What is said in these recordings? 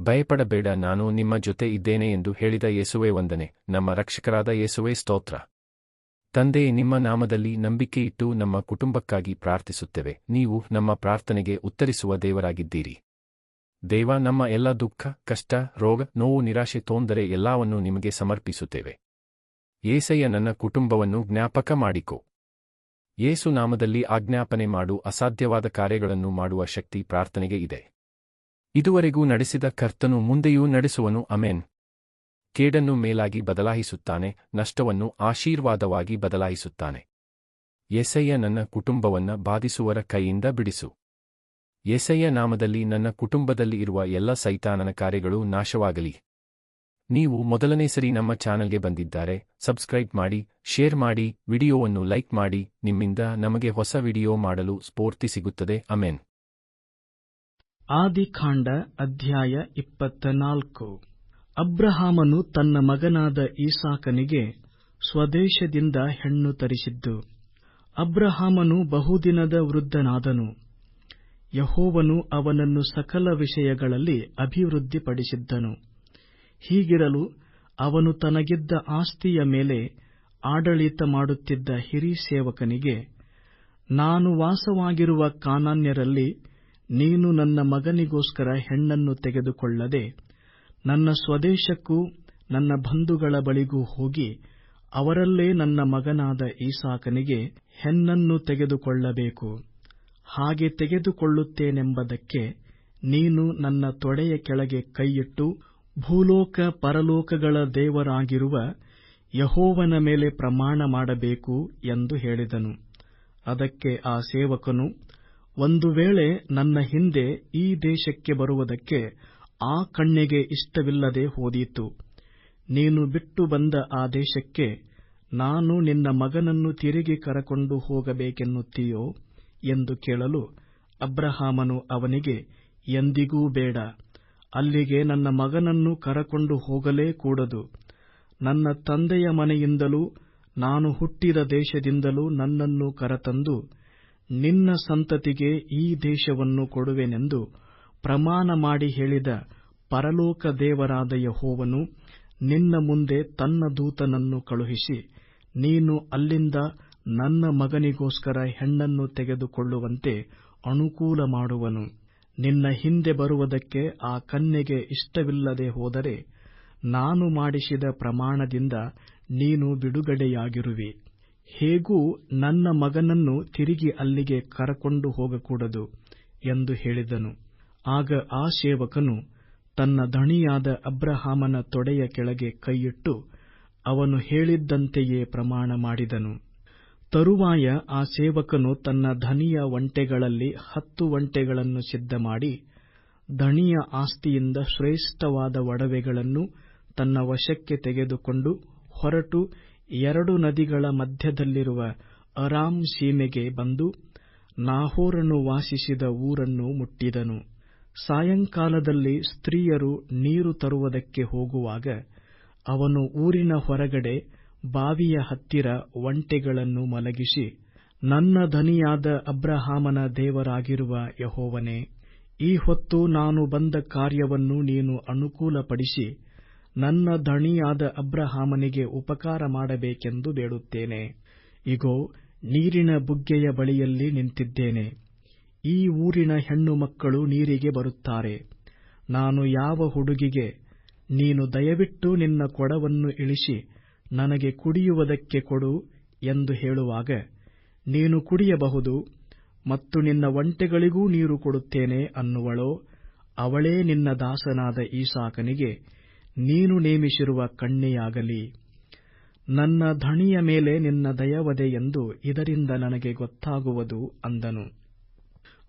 ಭಯಪಡಬೇಡ, ನಾನು ನಿಮ್ಮ ಜೊತೆ ಇದ್ದೇನೆ ಎಂದು ಹೇಳಿದ ಯೇಸುವೆ ವಂದನೆ. ನಮ್ಮ ರಕ್ಷಕರಾದ ಯೇಸುವೆ ಸ್ತೋತ್ರ. ತಂದೆ ನಿಮ್ಮ ನಾಮದಲ್ಲಿ ನಂಬಿಕೆಯಿಟ್ಟು ನಮ್ಮ ಕುಟುಂಬಕ್ಕಾಗಿ ಪ್ರಾರ್ಥಿಸುತ್ತೇವೆ. ನೀವು ನಮ್ಮ ಪ್ರಾರ್ಥನೆಗೆ ಉತ್ತರಿಸುವ ದೇವರಾಗಿದ್ದೀರಿ. ದೇವ, ನಮ್ಮ ಎಲ್ಲ ದುಃಖ, ಕಷ್ಟ, ರೋಗ, ನೋವು, ನಿರಾಶೆ ತೋಂದರೆ ಎಲ್ಲವನ್ನೂ ನಿಮಗೆ ಸಮರ್ಪಿಸುತ್ತೇವೆ. ಏಸಯ್ಯ, ನನ್ನ ಕುಟುಂಬವನ್ನು ಜ್ಞಾಪಕ ಮಾಡಿಕೊ. ಯೇಸು ನಾಮದಲ್ಲಿ ಆಜ್ಞಾಪನೆ ಮಾಡು. ಅಸಾಧ್ಯವಾದ ಕಾರ್ಯಗಳನ್ನು ಮಾಡುವ ಶಕ್ತಿ ಪ್ರಾರ್ಥನೆಗೆ ಇದೆ. ಇದುವರೆಗೂ ನಡೆಸಿದ ಕರ್ತನು ಮುಂದೆಯೂ ನಡೆಸುವನು ಅಮೆನ್ ಕೇಡನ್ನು ಮೇಲಾಗಿ ಬದಲಾಯಿಸುತ್ತಾನೆ, ನಷ್ಟವನ್ನು ಆಶೀರ್ವಾದವಾಗಿ ಬದಲಾಯಿಸುತ್ತಾನೆ. ಎಸಯ್ಯ ನನ್ನ ಕುಟುಂಬವನ್ನ ಬಾಧಿಸುವರ ಕೈಯಿಂದ ಬಿಡಿಸು. ಎಸಯ್ಯ ನಾಮದಲ್ಲಿ ನನ್ನ ಕುಟುಂಬದಲ್ಲಿ ಇರುವ ಎಲ್ಲ ಸೈತಾನನ ಕಾರ್ಯಗಳು ನಾಶವಾಗಲಿ. ನೀವು ಮೊದಲನೇ ಸರಿ ನಮ್ಮ ಚಾನಲ್ಗೆ ಬಂದಿದ್ದಾರೆ, ಸಬ್ಸ್ಕ್ರೈಬ್ ಮಾಡಿ, ಶೇರ್ ಮಾಡಿ, ವಿಡಿಯೋವನ್ನು ಲೈಕ್ ಮಾಡಿ, ನಿಮ್ಮಿಂದ ನಮಗೆ ಹೊಸ ವಿಡಿಯೋ ಮಾಡಲು ಸ್ಫೂರ್ತಿ ಸಿಗುತ್ತದೆ ಅಮೇನ್ ಆದಿಕಾಂಡ ಅಧ್ಯಾಯ ಇಪ್ಪತ್ತ ನಾಲ್ಕು ಅಬ್ರಹಾಮನು ತನ್ನ ಮಗನಾದ ಈಸಾಕನಿಗೆ ಸ್ವದೇಶದಿಂದ ಹೆಣ್ಣು ತರಿಸಿದ್ದು. ಅಬ್ರಹಾಮನು ಬಹುದಿನದ ವೃದ್ಧನಾದನು. ಯಹೋವನು ಅವನನ್ನು ಸಕಲ ವಿಷಯಗಳಲ್ಲಿ ಅಭಿವೃದ್ಧಿಪಡಿಸಿದ್ದನು. ಹೀಗಿರಲು ಅವನು ತನಗಿದ್ದ ಆಸ್ತಿಯ ಮೇಲೆ ಆಡಳಿತ ಮಾಡುತ್ತಿದ್ದ ಹಿರಿ ಸೇವಕನಿಗೆ, ನಾನು ವಾಸವಾಗಿರುವ ಕಾನಾನ್ಯರಲ್ಲಿ ನೀನು ನನ್ನ ಮಗನಿಗೋಸ್ಕರ ಹೆಣ್ಣನ್ನು ತೆಗೆದುಕೊಳ್ಳದೆ, ನನ್ನ ಸ್ವದೇಶಕ್ಕೂ ನನ್ನ ಬಂಧುಗಳ ಬಳಿಗೂ ಹೋಗಿ ಅವರಲ್ಲೇ ನನ್ನ ಮಗನಾದ ಈಸಾಕನಿಗೆ ಹೆಣ್ಣನ್ನು ತೆಗೆದುಕೊಳ್ಳಬೇಕು. ಹಾಗೆ ತೆಗೆದುಕೊಳ್ಳುತ್ತೇನೆಂಬುದಕ್ಕೆ ನೀನು ನನ್ನ ತೊಡೆಯ ಕೆಳಗೆ ಕೈಯಿಟ್ಟು ಭೂಲೋಕ ಪರಲೋಕಗಳ ದೇವರಾಗಿರುವ ಯಹೋವನ ಮೇಲೆ ಪ್ರಮಾಣ ಮಾಡಬೇಕು ಎಂದು ಹೇಳಿದನು. ಅದಕ್ಕೆ ಆ ಸೇವಕನು ಒಂದು ವೇಳೆ ನನ್ನ ಹಿಂದೆ ಈ ದೇಶಕ್ಕೆ ಬರುವುದಕ್ಕೆ ಆ ಕಣ್ಣಿಗೆ ಇಷ್ಟವಿಲ್ಲದೆ ಹೋದೀತು. ನೀನು ಬಿಟ್ಟು ಬಂದ ಆ ದೇಶಕ್ಕೆ ನಾನು ನಿನ್ನ ಮಗನನ್ನು ತಿರುಗಿ ಕರಕೊಂಡು ಹೋಗಬೇಕೆನ್ನುತ್ತೀಯೋ ಎಂದು ಕೇಳಲು ಅಬ್ರಹಾಮನು ಅವನಿಗೆ, ಎಂದಿಗೂ ಬೇಡ. ಅಲ್ಲಿಗೆ ನನ್ನ ಮಗನನ್ನು ಕರಕೊಂಡು ಹೋಗಲೇ ಕೂಡದು. ನನ್ನ ತಂದೆಯ ಮನೆಯಿಂದಲೂ, ನಾನು ಹುಟ್ಟಿದ ದೇಶದಿಂದಲೂ ನನ್ನನ್ನು ಕರತಂದು ನಿನ್ನ ಸಂತತಿಗೆ ಈ ದೇಶವನ್ನು ಕೊಡುವೆನೆಂದು ಪ್ರಮಾಣ ಮಾಡಿ ಹೇಳಿದ ಪರಲೋಕ ದೇವರಾದ ಯಹೋವನು ನಿನ್ನ ಮುಂದೆ ತನ್ನ ದೂತನನ್ನು ಕಳುಹಿಸಿ, ನೀನು ಅಲ್ಲಿಂದ ನನ್ನ ಮಗನಿಗೋಸ್ಕರ ಹೆಣ್ಣನ್ನು ತೆಗೆದುಕೊಳ್ಳುವಂತೆ ಅನುಕೂಲ ಮಾಡುವನು. ನಿನ್ನ ಹಿಂದೆ ಬರುವುದಕ್ಕೆ ಆ ಕನ್ಯೆಗೆ ಇಷ್ಟವಿಲ್ಲದೆ ಹೋದರೆ ನಾನು ಮಾಡಿಸಿದ ಪ್ರಮಾಣದಿಂದ ನೀನು ಬಿಡುಗಡೆಯಾಗಿರುವಿ. ಹೇಗೂ ನನ್ನ ಮಗನನ್ನು ತಿರುಗಿ ಅಲ್ಲಿಗೆ ಕರಕೊಂಡು ಹೋಗಕೂಡದು ಎಂದು ಹೇಳಿದನು. ಆಗ ಆ ಸೇವಕನು ತನ್ನ ಧಣಿಯಾದ ಅಬ್ರಹಾಮನ ತೊಡೆಯ ಕೆಳಗೆ ಕೈಯಿಟ್ಟು ಅವನು ಹೇಳಿದ್ದಂತೆಯೇ ಪ್ರಮಾಣ ಮಾಡಿದನು. ತರುವಾಯ ಆ ಸೇವಕನು ತನ್ನ ಧನಿಯ ಒಂಟೆಗಳಲ್ಲಿ ಹತ್ತು ಒಂಟೆಗಳನ್ನು ಸಿದ್ಧಮಾಡಿ ಧಣಿಯ ಆಸ್ತಿಯಿಂದ ಶ್ರೇಷ್ಠವಾದ ಒಡವೆಗಳನ್ನು ತನ್ನ ವಶಕ್ಕೆ ತೆಗೆದುಕೊಂಡು ಹೊರಟು ಎರಡು ನದಿಗಳ ಮಧ್ಯದಲ್ಲಿರುವ ಅರಾಮ್ ಸೀಮೆಗೆ ಬಂದು ನಾಹೋರನು ವಾಸಿಸಿದ ಊರನ್ನು ಮುಟ್ಟಿದನು. ಸಾಯಂಕಾಲದಲ್ಲಿ ಸ್ತ್ರೀಯರು ನೀರು ತರುವುದಕ್ಕೆ ಹೋಗುವಾಗ ಅವನು ಊರಿನ ಹೊರಗಡೆ ಬಾವಿಯ ಹತ್ತಿರ ಒಂಟೆಗಳನ್ನು ಮಲಗಿಸಿ, ನನ್ನ ಧನಿಯಾದ ಅಬ್ರಹಾಮನ ದೇವರಾಗಿರುವ ಯಹೋವನೇ, ಈ ಹೊತ್ತು ನಾನು ಬಂದ ಕಾರ್ಯವನ್ನು ನೀನು ಅನುಕೂಲಪಡಿಸಿ ನನ್ನ ದಣಿಯಾದ ಅಬ್ರಹಾಮನಿಗೆ ಉಪಕಾರ ಮಾಡಬೇಕೆಂದು ಬೇಡುತ್ತೇನೆ. ಇಗೋ, ನೀರಿನ ಬುಗ್ಗೆಯ ಬಳಿಯಲ್ಲಿ ನಿಂತಿದ್ದೇನೆ. ಈ ಊರಿನ ಹೆಣ್ಣು ಮಕ್ಕಳು ನೀರಿಗೆ ಬರುತ್ತಾರೆ. ನಾನು ಯಾವ ಹುಡುಗಿಗೆ, ನೀನು ದಯವಿಟ್ಟು ನಿನ್ನ ಕೊಡವನ್ನು ಇಳಿಸಿ, ನನಗೆ ಕುಡಿಯುವುದಕ್ಕೆ ಕೊಡು ಎಂದು ಹೇಳುವಾಗ, ನೀನು ಕುಡಿಯಬಹುದು, ಮತ್ತು ನಿನ್ನ ಒಂಟೆಗಳಿಗೂ ನೀರು ಕೊಡುತ್ತೇನೆ ಅನ್ನುವಳೋ, ಅವಳೇ ನಿನ್ನ ದಾಸನಾದ ಈಸಾಕನಿಗೆ ನೀನು ನೇಮಿಸಿರುವ ಕಣ್ಣೆಯಾಗಲಿ. ನನ್ನ ಧಣಿಯ ಮೇಲೆ ನಿನ್ನ ದಯವದೆ ಎಂದು ಇದರಿಂದ ನನಗೆ ಗೊತ್ತಾಗುವುದು ಅಂದನು.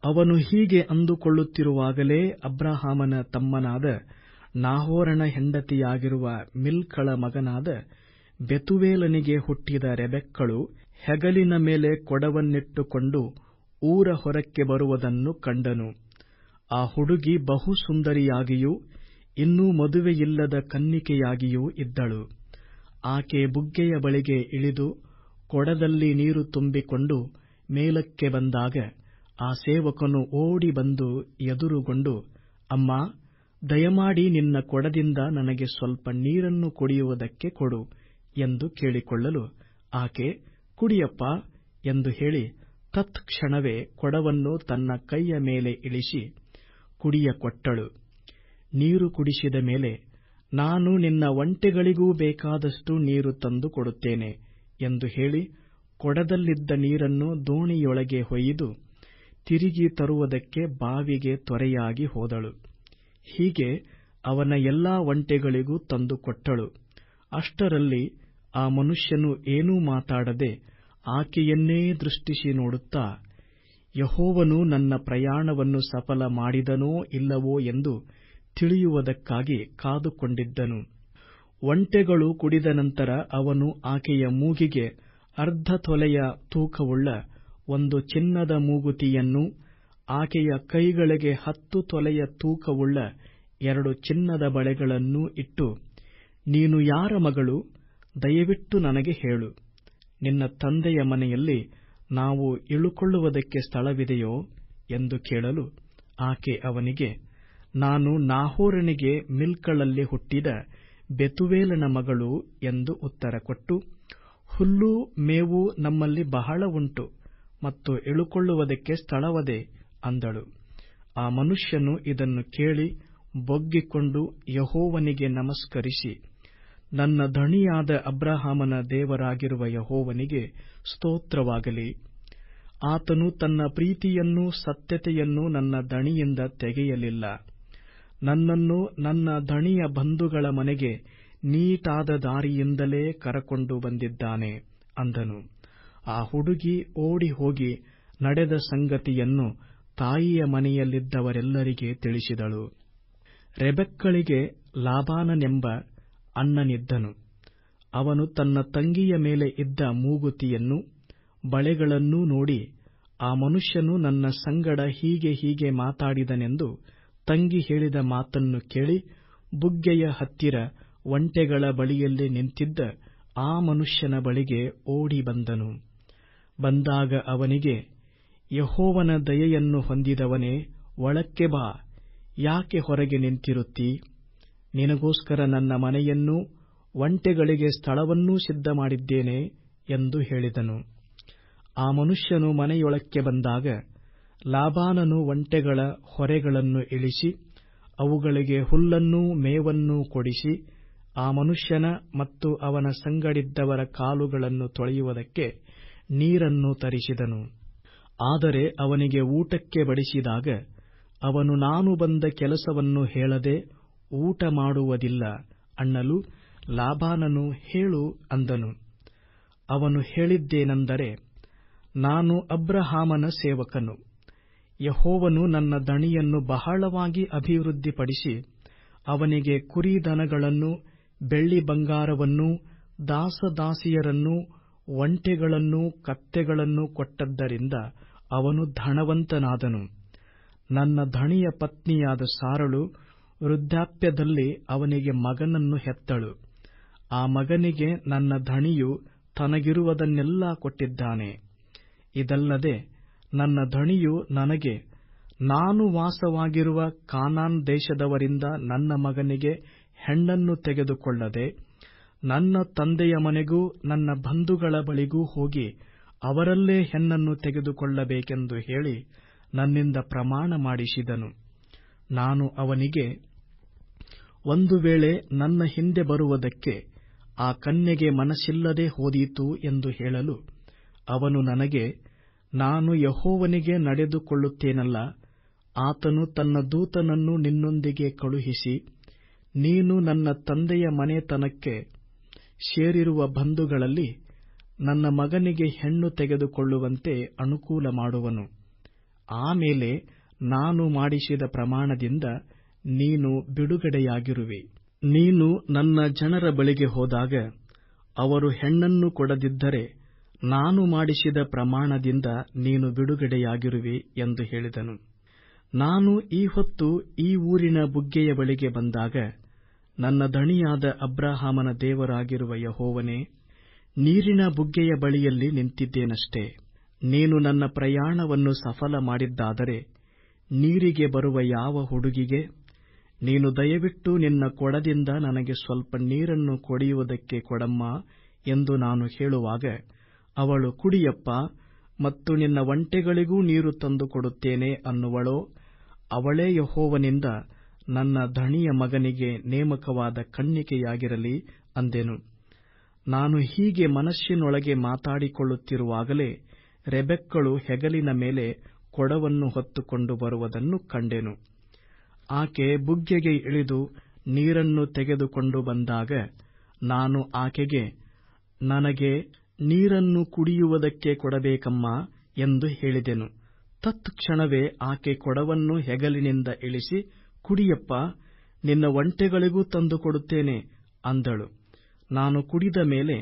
ಅವನು ಹೀಗೆ ಅಂದುಕೊಳ್ಳುತ್ತಿರುವಾಗಲೇ ಅಬ್ರಹಾಮನ ತಮ್ಮನಾದ ನಾಹೋರಣ ಹೆಂಡತಿಯಾಗಿರುವ ಮಿಲ್ಕಳ ಮಗನಾದ ಬೆತುವೇಲನಿಗೆ ಹುಟ್ಟಿದ ರೆಬೆಕ್ಕಳು ಹೆಗಲಿನ ಮೇಲೆ ಕೊಡವನ್ನಿಟ್ಟುಕೊಂಡು ಊರ ಹೊರಕ್ಕೆ ಬರುವುದನ್ನು ಕಂಡನು. ಆ ಹುಡುಗಿ ಬಹು ಸುಂದರಿಯಾಗಿಯೂ ಇನ್ನೂ ಮದುವೆಯಿಲ್ಲದ ಕನ್ನಿಕೆಯಾಗಿಯೂ ಇದ್ದಳು. ಆಕೆ ಬುಗ್ಗೆಯ ಬಳಿಗೆ ಇಳಿದು ಕೊಡದಲ್ಲಿ ನೀರು ತುಂಬಿಕೊಂಡು ಮೇಲಕ್ಕೆ ಬಂದಾಗ ಆ ಸೇವಕನು ಓಡಿ ಬಂದು ಎದುರುಗೊಂಡು, ಅಮ್ಮ, ದಯಮಾಡಿ ನಿನ್ನ ಕೊಡದಿಂದ ನನಗೆ ಸ್ವಲ್ಪ ನೀರನ್ನು ಕುಡಿಯುವುದಕ್ಕೆ ಕೊಡು ಎಂದು ಕೇಳಿಕೊಳ್ಳಲು ಆಕೆ, ಕುಡಿಯಪ್ಪ ಎಂದು ಹೇಳಿ ತತ್ಕ್ಷಣವೇ ಕೊಡವನ್ನು ತನ್ನ ಕೈಯ ಮೇಲೆ ಇಳಿಸಿ ಕುಡಿಯ ಕೊಟ್ಟಳು ನೀರು ಕುಡಿಸಿದ ಮೇಲೆ ನಾನು ನಿನ್ನ ಒಂಟೆಗಳಿಗೂ ಬೇಕಾದಷ್ಟು ನೀರು ತಂದು ಕೊಡುತ್ತೇನೆ ಎಂದು ಹೇಳಿ ಕೊಡದಲ್ಲಿದ್ದ ನೀರನ್ನು ದೋಣಿಯೊಳಗೆ ಹೊಯ್ದು ತಿರುಗಿ ತರುವುದಕ್ಕೆ ಬಾವಿಗೆ ತ್ವರೆಯಾಗಿ ಹೋದಳು. ಹೀಗೆ ಅವನ ಎಲ್ಲಾ ಒಂಟೆಗಳಿಗೂ ತಂದು ಕೊಟ್ಟಳು. ಅಷ್ಟರಲ್ಲಿ ಆ ಮನುಷ್ಯನು ಏನೂ ಮಾತಾಡದೆ ಆಕೆಯನ್ನೇ ದೃಷ್ಟಿಸಿ ನೋಡುತ್ತಾ, ಯಹೋವನು ನನ್ನ ಪ್ರಯಾಣವನ್ನು ಸಫಲ ಮಾಡಿದನೋ ಇಲ್ಲವೋ ಎಂದು ತಿಳಿಯುವುದಕ್ಕಾಗಿ ಕಾದುಕೊಂಡಿದ್ದನು. ಒಂಟೆಗಳು ಕುಡಿದ ನಂತರ ಅವನು ಆಕೆಯ ಮೂಗಿಗೆ ಅರ್ಧ ತೊಲೆಯ ತೂಕವುಳ್ಳ ಒಂದು ಚಿನ್ನದ ಮೂಗುತಿಯನ್ನೂ, ಆಕೆಯ ಕೈಗಳಿಗೆ ಹತ್ತು ತೊಲೆಯ ತೂಕವುಳ್ಳ ಎರಡು ಚಿನ್ನದ ಬಳೆಗಳನ್ನು ಇಟ್ಟು, ನೀನು ಯಾರ ಮಗಳು? ದಯವಿಟ್ಟು ನನಗೆ ಹೇಳು. ನಿನ್ನ ತಂದೆಯ ಮನೆಯಲ್ಲಿ ನಾವು ಇಳುಕೊಳ್ಳುವುದಕ್ಕೆ ಸ್ಥಳವಿದೆಯೋ? ಎಂದು ಕೇಳಲು ಆಕೆ ಅವನಿಗೆ ನಾನು ನಾಹೋರನಿಗೆ ಮಿಲ್ಕಳಲ್ಲಿ ಹುಟ್ಟಿದ ಬೆತುವೇಲನ ಮಗಳು ಎಂದು ಉತ್ತರ ಕೊಟ್ಟು, ಹುಲ್ಲು, ಮೇವು ನಮ್ಮಲ್ಲಿ ಬಹಳ ಉಂಟು ಮತ್ತು ಇಳುಕೊಳ್ಳುವುದಕ್ಕೆ ಸ್ಥಳವದೆ ಅಂದಳು. ಆ ಮನುಷ್ಯನು ಇದನ್ನು ಕೇಳಿ ಬೊಗ್ಗಿಕೊಂಡು ಯಹೋವನಿಗೆ ನಮಸ್ಕರಿಸಿ, ನನ್ನ ಧಣಿಯಾದ ಅಬ್ರಹಾಮನ ದೇವರಾಗಿರುವ ಯಹೋವನಿಗೆ ಸ್ತೋತ್ರವಾಗಲಿ. ಆತನು ತನ್ನ ಪ್ರೀತಿಯನ್ನೂ ಸತ್ಯತೆಯನ್ನೂ ನನ್ನ ದಣಿಯಿಂದ ತೆಗೆಯಲಿಲ್ಲ. ನನ್ನನ್ನು ನನ್ನ ದಣಿಯ ಬಂಧುಗಳ ಮನೆಗೆ ನೀಟಾದ ದಾರಿಯಿಂದಲೇ ಕರಕೊಂಡು ಬಂದಿದ್ದಾನೆ ಅಂದನು. ಆ ಹುಡುಗಿ ಓಡಿ ಹೋಗಿ ನಡೆದ ಸಂಗತಿಯನ್ನು ತಾಯಿಯ ಮನೆಯಲ್ಲಿದ್ದವರೆಲ್ಲರಿಗೆ ತಿಳಿಸಿದಳು. ರೆಬೆಕ್ಕಳಿಗೆ ಲಾಭಾನನೆಂಬ ಅಣ್ಣನಿದ್ದನು. ಅವನು ತನ್ನ ತಂಗಿಯ ಮೇಲೆ ಇದ್ದ ಮೂಗುತಿಯನ್ನು, ಬಳೆಗಳನ್ನೂ ನೋಡಿ ಆ ಮನುಷ್ಯನು ನನ್ನ ಸಂಗಡ ಹೀಗೆ ಹೀಗೆ ಮಾತಾಡಿದನೆಂದು ತಂಗಿ ಹೇಳಿದ ಮಾತನ್ನು ಕೇಳಿ ಬುಗ್ಗೆಯ ಹತ್ತಿರ ಒಂಟೆಗಳ ಬಳಿಯಲ್ಲಿ ನಿಂತಿದ್ದ ಆ ಮನುಷ್ಯನ ಬಳಿಗೆ ಓಡಿ ಬಂದನು. ಬಂದಾಗ ಅವನಿಗೆ, ಯಹೋವನ ದಯೆಯನ್ನು ಹೊಂದಿದವನೇ, ಒಳಕ್ಕೆ ಬಾ. ಯಾಕೆ ಹೊರಗೆ ನಿಂತಿರುತ್ತಿ? ನಿನಗೋಸ್ಕರ ನನ್ನ ಮನೆಯನ್ನೂ ಒಂಟೆಗಳಿಗೆ ಸ್ಥಳವನ್ನೂ ಸಿದ್ಧ ಮಾಡಿದ್ದೇನೆ ಎಂದು ಹೇಳಿದನು. ಆ ಮನುಷ್ಯನು ಮನೆಯೊಳಕ್ಕೆ ಬಂದಾಗ ಲಾಬಾನನು ಒಂಟೆಗಳ ಹೊರೆಗಳನ್ನು ಇಳಿಸಿ, ಅವುಗಳಿಗೆ ಹುಲ್ಲನ್ನೂ ಮೇವನ್ನೂ ಕೊಡಿಸಿ, ಆ ಮನುಷ್ಯನ ಮತ್ತು ಅವನ ಸಂಗಡಿದ್ದವರ ಕಾಲುಗಳನ್ನು ತೊಳೆಯುವುದಕ್ಕೆ ನೀರನ್ನು ತರಿಸಿದನು. ಆದರೆ ಅವನಿಗೆ ಊಟಕ್ಕೆ ಬಡಿಸಿದಾಗ, ಅವನು ನಾನು ಬಂದ ಕೆಲಸವನ್ನು ಹೇಳದೆ ಊಟ ಮಾಡುವುದಿಲ್ಲ ಅಣ್ಣಲು ಲಾಬಾನನು ಹೇಳು ಅಂದನು. ಅವನು ಹೇಳಿದ್ದೇನೆಂದರೆ, ನಾನು ಅಬ್ರಹಾಮನ ಸೇವಕನು. ಯಹೋವನು ನನ್ನ ದಣಿಯನ್ನು ಬಹಳವಾಗಿ ಅಭಿವೃದ್ಧಿಪಡಿಸಿ, ಅವನಿಗೆ ಕುರಿ ದನಗಳನ್ನೂ ಬೆಳ್ಳಿ ಬಂಗಾರವನ್ನೂ, ದಾಸದಾಸಿಯರನ್ನೂ, ಒಂಟೆಗಳನ್ನೂ, ಕತ್ತೆಗಳನ್ನೂ ಕೊಟ್ಟದ್ದರಿಂದ ಅವನು ಧನವಂತನಾದನು. ನನ್ನ ಧಣಿಯ ಪತ್ನಿಯಾದ ಸಾರಳು ವೃದ್ಧಾಪ್ಯದಲ್ಲಿ ಅವನಿಗೆ ಮಗನನ್ನು ಹೆತ್ತಳು. ಆ ಮಗನಿಗೆ ನನ್ನ ಧಣಿಯು ತನಗಿರುವುದನ್ನೆಲ್ಲ ಕೊಟ್ಟಿದ್ದಾನೆ. ಇದಲ್ಲದೆ ನನ್ನ ಧಣಿಯು ನನಗೆ, ನಾನು ವಾಸವಾಗಿರುವ ಕಾನಾನ್ ದೇಶದವರಿಂದ ನನ್ನ ಮಗನಿಗೆ ಹೆಣ್ಣನ್ನು ತೆಗೆದುಕೊಳ್ಳದೆ, ನನ್ನ ತಂದೆಯ ಮನೆಗೂ ನನ್ನ ಬಂಧುಗಳ ಬಳಿಗೂ ಹೋಗಿ ಅವರಲ್ಲೇ ಹೆಣ್ಣನ್ನು ತೆಗೆದುಕೊಳ್ಳಬೇಕೆಂದು ಹೇಳಿ ನನ್ನಿಂದ ಪ್ರಮಾಣ ಮಾಡಿಸಿದನು. ನಾನು ಅವನಿಗೆ, ಒಂದು ವೇಳೆ ನನ್ನ ಹಿಂದೆ ಬರುವುದಕ್ಕೆ ಆ ಕನ್ಯೆಗೆ ಮನಸ್ಸಿಲ್ಲದೆ ಹೋದೀತು ಎಂದು ಹೇಳಲು ಅವನು ನನಗೆ ನಾನು ಯಹೋವನಿಗೆ ನಡೆದುಕೊಳ್ಳುತ್ತೇನಲ್ಲ, ಆತನು ತನ್ನ ದೂತನನ್ನು ನಿನ್ನೊಂದಿಗೆ ಕಳುಹಿಸಿ, ನೀನು ನನ್ನ ತಂದೆಯ ಮನೆತನಕ್ಕೆ ಸೇರಿರುವ ಬಂಧುಗಳಲ್ಲಿ ನನ್ನ ಮಗನಿಗೆ ಹೆಣ್ಣು ತೆಗೆದುಕೊಳ್ಳುವಂತೆ ಅನುಕೂಲ ಮಾಡುವನು. ಆಮೇಲೆ ನಾನು ಮಾಡಿಸಿದ ಪ್ರಮಾಣದಿಂದ ನೀನು ಬಿಡುಗಡೆಯಾಗಿರುವಿ. ನೀನು ನನ್ನ ಜನರ ಬಳಿಗೆ ಹೋದಾಗ ಅವರು ಹೆಣ್ಣನ್ನು ಕೊಡದಿದ್ದರೆ ನಾನು ಮಾಡಿಸಿದ ಪ್ರಮಾಣದಿಂದ ನೀನು ಬಿಡುಗಡೆಯಾಗಿರುವೆ ಎಂದು ಹೇಳಿದನು. ನಾನು ಈ ಹೊತ್ತು ಈ ಊರಿನ ಬುಗ್ಗೆಯ ಬಳಿಗೆ ಬಂದಾಗ, ನನ್ನ ದಣಿಯಾದ ಅಬ್ರಹಾಮನ ದೇವರಾಗಿರುವ ಯಹೋವನೇ, ನೀರಿನ ಬುಗ್ಗೆಯ ಬಳಿಯಲ್ಲಿ ನಿಂತಿದ್ದೇನಷ್ಟೇ. ನೀನು ನನ್ನ ಪ್ರಯಾಣವನ್ನು ಸಫಲ ಮಾಡಿದ್ದಾದರೆ, ನೀರಿಗೆ ಬರುವ ಯಾವ ಹುಡುಗಿಗೆ? ನೀನು ದಯವಿಟ್ಟು ನಿನ್ನ ಕೊಡದಿಂದ ನನಗೆ ಸ್ವಲ್ಪ ನೀರನ್ನು ಕುಡಿಯುವುದಕ್ಕೆ ಕೊಡಮ್ಮ ಎಂದು ನಾನು ಹೇಳುವಾಗ ಅವಳು ಕುಡಿಯಪ್ಪ, ಮತ್ತು ನಿನ್ನ ಒಂಟೆಗಳಿಗೂ ನೀರು ತಂದು ಕೊಡುತ್ತೇನೆ ಅನ್ನುವಳೋ, ಅವಳೇ ಯಹೋವನಿಂದ ನನ್ನ ಧಣಿಯ ಮಗನಿಗೆ ನೇಮಕವಾದ ಕಣ್ಣಿಕೆಯಾಗಿರಲಿ ಅಂದೆನು. ನಾನು ಹೀಗೆ ಮನಸ್ಸಿನೊಳಗೆ ಮಾತಾಡಿಕೊಳ್ಳುತ್ತಿರುವಾಗಲೇ ರೆಬೆಕ್ಕಳು ಹೆಗಲಿನ ಮೇಲೆ ಕೊಡವನ್ನು ಹೊತ್ತುಕೊಂಡು ಬರುವುದನ್ನು ಕಂಡೆನು. ಆಕೆ ಬುಗ್ಗೆಗೆ ಇಳಿದು ನೀರನ್ನು ತೆಗೆದುಕೊಂಡು ಬಂದಾಗ ನಾನು ಆಕೆಗೆ, ನನಗೆ ನೀರನ್ನು ಕುಡಿಯುವುದಕ್ಕೆ ಕೊಡಬೇಕಮ್ಮ ಎಂದು ಹೇಳಿದೆನು. ತತ್ಕ್ಷಣವೇ ಆಕೆ ಕೊಡವನ್ನು ಹೆಗಲಿನಿಂದ ಇಳಿಸಿ, ಕುಡಿಯಪ್ಪ, ನಿನ್ನ ಒಂಟೆಗಳಿಗೂ ತಂದು ಕೊಡುತ್ತೇನೆ ಅಂದಳು. ನಾನು ಕುಡಿದ ಮೇಲೆ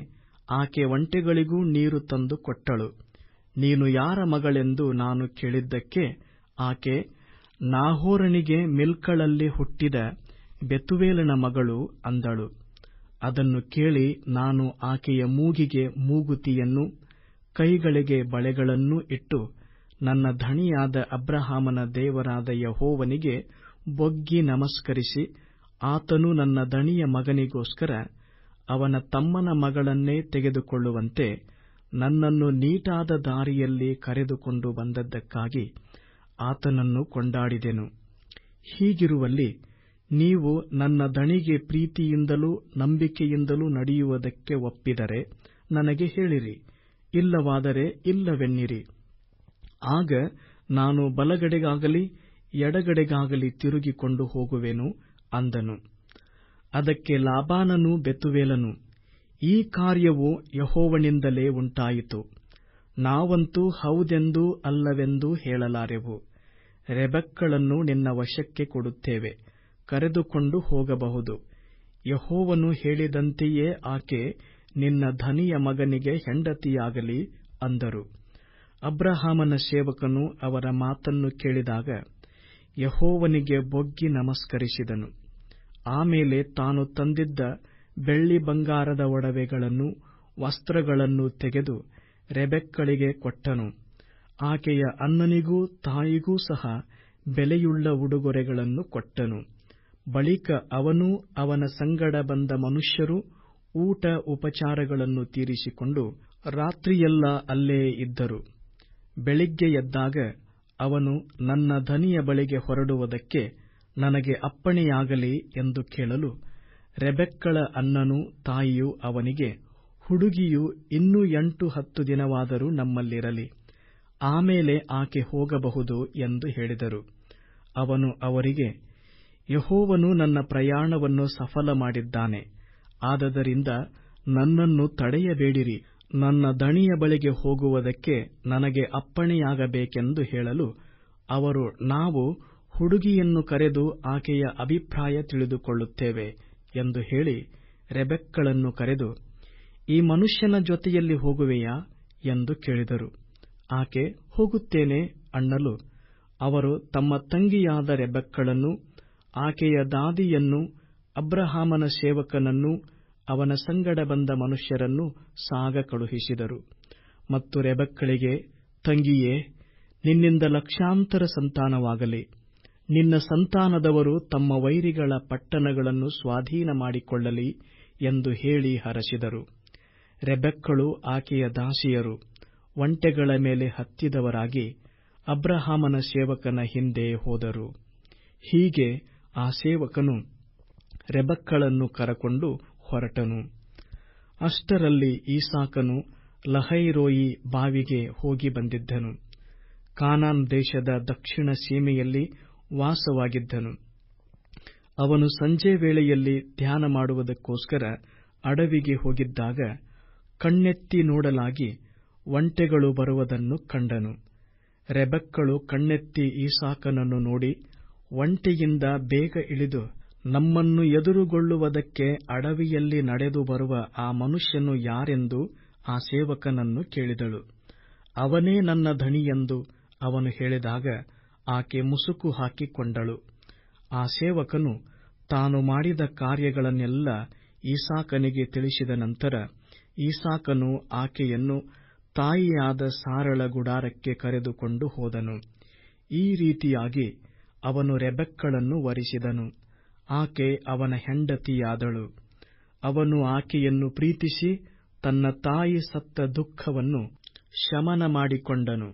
ಆಕೆ ಒಂಟೆಗಳಿಗೂ ನೀರು ತಂದು ಕೊಟ್ಟಳು. ನೀನು ಯಾರ ಮಗಳೆಂದು ನಾನು ಕೇಳಿದ್ದಕ್ಕೆ ಆಕೆ ನಾಹೋರನಿಗೆ ಮಿಲ್ಕಳಲ್ಲಿ ಹುಟ್ಟಿದ ಬೆತುವೇಲನ ಮಗಳು ಅಂದಳು. ಅದನ್ನು ಕೇಳಿ ನಾನು ಆಕೆಯ ಮೂಗಿಗೆ ಮೂಗುತಿಯನ್ನು, ಕೈಗಳಿಗೆ ಬಳೆಗಳನ್ನೂ ಇಟ್ಟು ನನ್ನ ಧಣಿಯಾದ ಅಬ್ರಹಾಮನ ದೇವರಾದ ಯಹೋವನಿಗೆ ಬೊಗ್ಗಿ ನಮಸ್ಕರಿಸಿ, ಆತನು ನನ್ನ ದಣಿಯ ಮಗನಿಗೋಸ್ಕರ ಅವನ ತಮ್ಮನ ಮಗಳನ್ನೇ ತೆಗೆದುಕೊಳ್ಳುವಂತೆ ನನ್ನನ್ನು ನೀಟಾದ ದಾರಿಯಲ್ಲಿ ಕರೆದುಕೊಂಡು ಬಂದದ್ದಕ್ಕಾಗಿ ಆತನನ್ನು ಕೊಂಡಾಡಿದೆನು. ಹೀಗಿರುವಲ್ಲಿ ನೀವು ನನ್ನ ದಣಿಗೆ ಪ್ರೀತಿಯಿಂದಲೂ ನಂಬಿಕೆಯಿಂದಲೂ ನಡೆಯುವುದಕ್ಕೆ ಒಪ್ಪಿದರೆ ನನಗೆ ಹೇಳಿರಿ. ಇಲ್ಲವಾದರೆ ಇಲ್ಲವೆನ್ನಿರಿ. ಆಗ ನಾನು ಬಲಗಡೆಗಾಗಲಿ, ಎಡಗಡೆಗಾಗಲಿ ತಿರುಗಿಕೊಂಡು ಹೋಗುವೆನು ಅಂದನು. ಅದಕ್ಕೆ ಲಾಬಾನನೂ ಬೆತುವೇಲನು, ಈ ಕಾರ್ಯವು ಯಹೋವನಿಂದಲೇ ಉಂಟಾಯಿತು. ನಾವಂತೂ ಹೌದೆಂದೂ ಅಲ್ಲವೆಂದೂ ಹೇಳಲಾರೆವು. ರೆಬೆಕ್ಕಳನ್ನು ನಿನ್ನ ವಶಕ್ಕೆ ಕೊಡುತ್ತೇವೆ. ಕರೆದುಕೊಂಡು ಹೋಗಬಹುದು. ಯಹೋವನು ಹೇಳಿದಂತೆಯೇ ಆಕೆ ನಿನ್ನ ಧನಿಯ ಮಗನಿಗೆ ಹೆಂಡತಿಯಾಗಲಿ ಅಂದರು. ಅಬ್ರಹಾಮನ ಸೇವಕನು ಅವರ ಮಾತನ್ನು ಕೇಳಿದಾಗ ಯಹೋವನಿಗೆ ಬೊಗ್ಗಿ ನಮಸ್ಕರಿಸಿದನು. ಆಮೇಲೆ ತಾನು ತಂದಿದ್ದ ಬೆಳ್ಳಿ ಬಂಗಾರದ ಒಡವೆಗಳನ್ನು ವಸ್ತ್ರಗಳನ್ನು ತೆಗೆದು ರೆಬೆಕ್ಕಳಿಗೆ ಕೊಟ್ಟನು. ಆಕೆಯ ಅಣ್ಣನಿಗೂ ತಾಯಿಗೂ ಸಹ ಬೆಲೆಯುಳ್ಳ ಉಡುಗೊರೆಗಳನ್ನು ಕೊಟ್ಟನು. ಬಳಿಕ ಅವನೂ ಅವನ ಸಂಗಡ ಬಂದ ಮನುಷ್ಯರು ಊಟ ಉಪಚಾರಗಳನ್ನು ತೀರಿಸಿಕೊಂಡು ರಾತ್ರಿಯೆಲ್ಲ ಅಲ್ಲೇ ಇದ್ದರು. ಬೆಳಿಗ್ಗೆ ಎದ್ದಾಗ ಅವನು ನನ್ನ ಧನಿಯ ಬಳಿಗೆ ಹೊರಡುವುದಕ್ಕೆ ನನಗೆ ಅಪ್ಪಣೆಯಾಗಲಿ ಎಂದು ಕೇಳಲು ರೆಬೆಕ್ಕಳ ಅಣ್ಣನೂ ತಾಯಿಯೂ ಅವನಿಗೆ, ಹುಡುಗಿಯು ಇನ್ನೂ ಎಂಟು ಹತ್ತು ದಿನವಾದರೂ ನಮ್ಮಲ್ಲಿರಲಿ, ಆಮೇಲೆ ಆಕೆ ಹೋಗಬಹುದು ಎಂದು ಹೇಳಿದರು. ಅವನು ಅವರಿಗೆ ಯಹೋವನು ನನ್ನ ಪ್ರಯಾಣವನ್ನು ಸಫಲ ಮಾಡಿದ್ದಾನೆ. ಆದದರಿಂದ ನನ್ನನ್ನು ತಡೆಯಬೇಡಿರಿ. ನನ್ನ ದಣಿಯ ಬಳಿಗೆ ಹೋಗುವುದಕ್ಕೆ ನನಗೆ ಅಪ್ಪಣೆಯಾಗಬೇಕೆಂದು ಹೇಳಲು ಅವರು ನಾವು ಹುಡುಗಿಯನ್ನು ಕರೆದು ಆಕೆಯ ಅಭಿಪ್ರಾಯ ತಿಳಿದುಕೊಳ್ಳುತ್ತೇವೆ ಎಂದು ಹೇಳಿ ರೆಬೆಕ್ಕಳನ್ನು ಕರೆದು, ಈ ಮನುಷ್ಯನ ಜೊತೆಯಲ್ಲಿ ಹೋಗುವೆಯಾ? ಎಂದು ಕೇಳಿದರು. ಆಕೆ, ಹೋಗುತ್ತೇನೆ ಅಣ್ಣಲು ಅವರು ತಮ್ಮ ತಂಗಿಯಾದ ರೆಬೆಕ್ಕಳನ್ನು ಆಕೆಯ ದಾದಿಯನ್ನು ಅಬ್ರಹಾಮನ ಸೇವಕನನ್ನು ಅವನ ಸಂಗಡ ಬಂದ ಮನುಷ್ಯರನ್ನು ಸಾಗ ಕಳುಹಿಸಿದರು. ಮತ್ತು ರೆಬಕ್ಕಳಿಗೆ, ತಂಗಿಯೇ, ನಿನ್ನಿಂದ ಲಕ್ಷಾಂತರ ಸಂತಾನವಾಗಲಿ. ನಿನ್ನ ಸಂತಾನದವರು ತಮ್ಮ ವೈರಿಗಳ ಪಟ್ಟಣಗಳನ್ನು ಸ್ವಾಧೀನ ಮಾಡಿಕೊಳ್ಳಲಿ ಎಂದು ಹೇಳಿ ಹರಸಿದರು. ರೆಬೆಕ್ಕಳು ಆಕೆಯ ದಾಸಿಯರು, ಒಂಟೆಗಳ ಮೇಲೆ ಹತ್ತಿದವರಾಗಿ ಅಬ್ರಹಾಮನ ಸೇವಕನ ಹಿಂದೆ ಹೋದರು. ಹೀಗೆ ಆ ಸೇವಕನು ರೆಬಕ್ಕಳನ್ನು ಕರಕೊಂಡು ಹೊರಟನು. ಅಷ್ಟರಲ್ಲಿ ಈಸಾಕನು ಲಹೈರೋಯಿ ಬಾವಿಗೆ ಹೋಗಿ ಬಂದಿದ್ದನು. ಕಾನಾನ್ ದೇಶದ ದಕ್ಷಿಣ ಸೀಮೆಯಲ್ಲಿ ವಾಸವಾಗಿದ್ದನು. ಅವನು ಸಂಜೆ ವೇಳೆಯಲ್ಲಿ ಧ್ಯಾನ ಮಾಡುವುದಕ್ಕೋಸ್ಕರ ಅಡವಿಗೆ ಹೋಗಿದ್ದಾಗ ಕಣ್ಣೆತ್ತಿ ನೋಡಲಾಗಿ ಒಂಟೆಗಳು ಬರುವುದನ್ನು ಕಂಡನು. ರೆಬಕ್ಕಳು ಕಣ್ಣೆತ್ತಿ ಈಸಾಕನನ್ನು ನೋಡಿ ಒಂಟೆಯಿಂದ ಬೇಗ ಇಳಿದು ನಮ್ಮನ್ನು ಎದುರುಗೊಳ್ಳುವುದಕ್ಕೆ ಅಡವಿಯಲ್ಲಿ ನಡೆದು ಬರುವ ಆ ಮನುಷ್ಯನು ಯಾರೆಂದು ಆ ಸೇವಕನನ್ನು ಕೇಳಿದಳು. ಅವನೇ ನನ್ನ ಧಣಿಯೆಂದು ಅವನು ಹೇಳಿದಾಗ ಆಕೆ ಮುಸುಕು ಹಾಕಿಕೊಂಡಳು. ಆ ಸೇವಕನು ತಾನು ಮಾಡಿದ ಕಾರ್ಯಗಳನ್ನೆಲ್ಲ ಈಸಾಕನಿಗೆ ತಿಳಿಸಿದ ನಂತರ ಈಸಾಕನು ಆಕೆಯನ್ನು ತಾಯಿಯಾದ ಸಾರಳ ಗುಡಾರಕ್ಕೆ ಕರೆದುಕೊಂಡು ಹೋದನು. ಈ ರೀತಿಯಾಗಿ ಅವನು ರೆಬೆಕ್ಕಳನ್ನು ವರಿಸಿದನು. ಆಕೆ ಅವನ ಹೆಂಡತಿಯಾದಳು. ಅವನು ಆಕೆಯನ್ನು ಪ್ರೀತಿಸಿ ತನ್ನ ತಾಯಿ ಸತ್ತ ದುಃಖವನ್ನು ಶಮನ ಮಾಡಿಕೊಂಡನು.